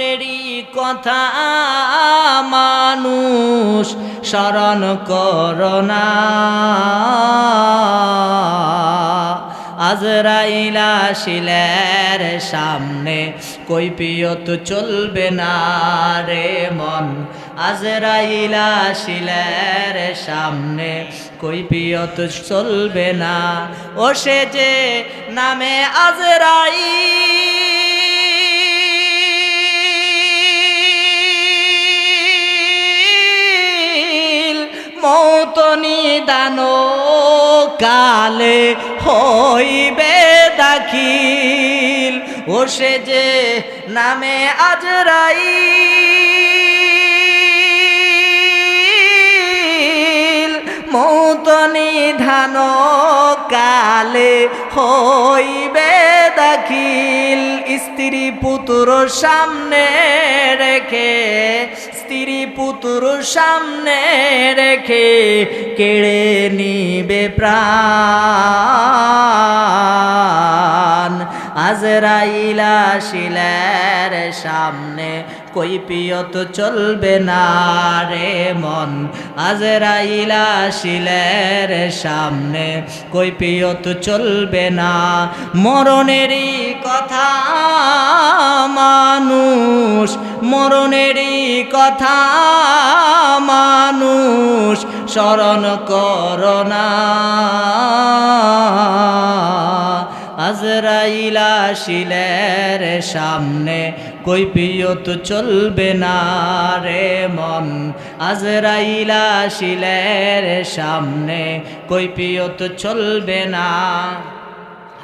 নেরি কথা মানুষ স্মরণ করোনা আজরাইলা শিলের সামনে কৈপিয়ত চলবে না রে মন। আজরাইলা শিলের সামনে কৈপিয়ত চলবে না। ও সে যে নামে আজরাই নিদান কালে হইবে দাখিল। ও সে যে নামে আজরাই মৌত নিধান কালে হইবে দাখিল। স্ত্রী পুত্র সামনে রেখে স্ত্রী পুত্র সামনে রেখে কেড়ে নিবে প্রাণ। আজরাইলা শিলের সামনে কৈপিয়ত চলবে না রে মন। আজরাইলা শিলের সামনে কৈপিয়ত চলবে না। মরণেরই কথা মানুষ, মরণেরই কথা মানুষ, স্মরণ করোনা আজরাইলা শিলের সামনে কৈপিয়ত চলবে না রে মন। আজরাইলা শিলের সামনে কৈপিয়ত চলবে না।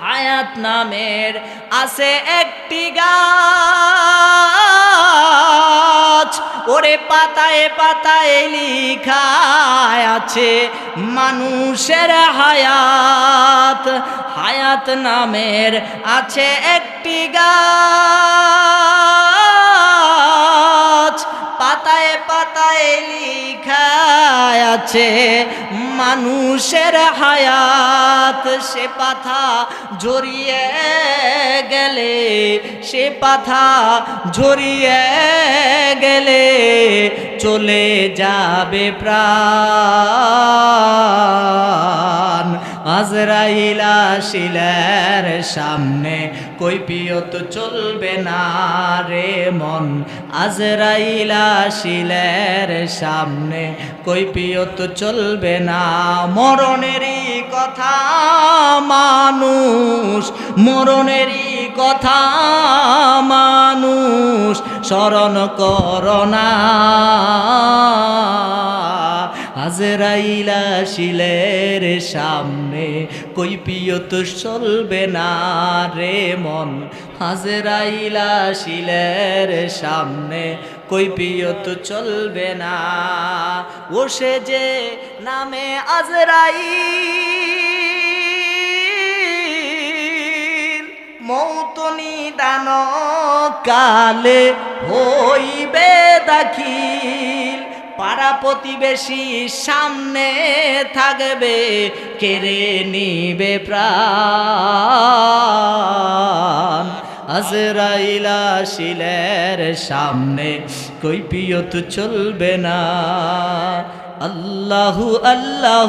হায়াত নামের আছে একটি গাছ ওরে পাতায় পাতায় লিখা আছে মানুষের হায়াত। হায়াত নামের আছে একটি গাছ। পাতায় পাতায় লিখা আছে, মানুষের হায়াত। সে পাথা জড়িয়ে গেলে, সে পাথা ঝরিয়ে গেলে চলে যাবে প্রাণ। আজরাইলা শিলের সামনে কৈপিয়ত চলবে না রে মন। আজরাইলা শিলের সামনে কৈপিয়ত চলবে না। মরণেরই কথা মানুষ, মরণেরই কথা মানুষ। স্মরণ করোনা আজরাইলা শিলের সামনে কৈপিয়ত চলবে না রে মন। হাজরাইলা শিলের সামনে কৈপিয়ত চলবে না। ও সে যে নামে আজরাই মৌতনি দান কালে হইবে দাখিল। পাড়া প্রতিবেশী সামনে থাকবে, কেড়ে নিবে প্রাণ। আজরাইলা শিলের সামনে কৈপিয়ত চলবে না। আল্লাহু আল্লাহু।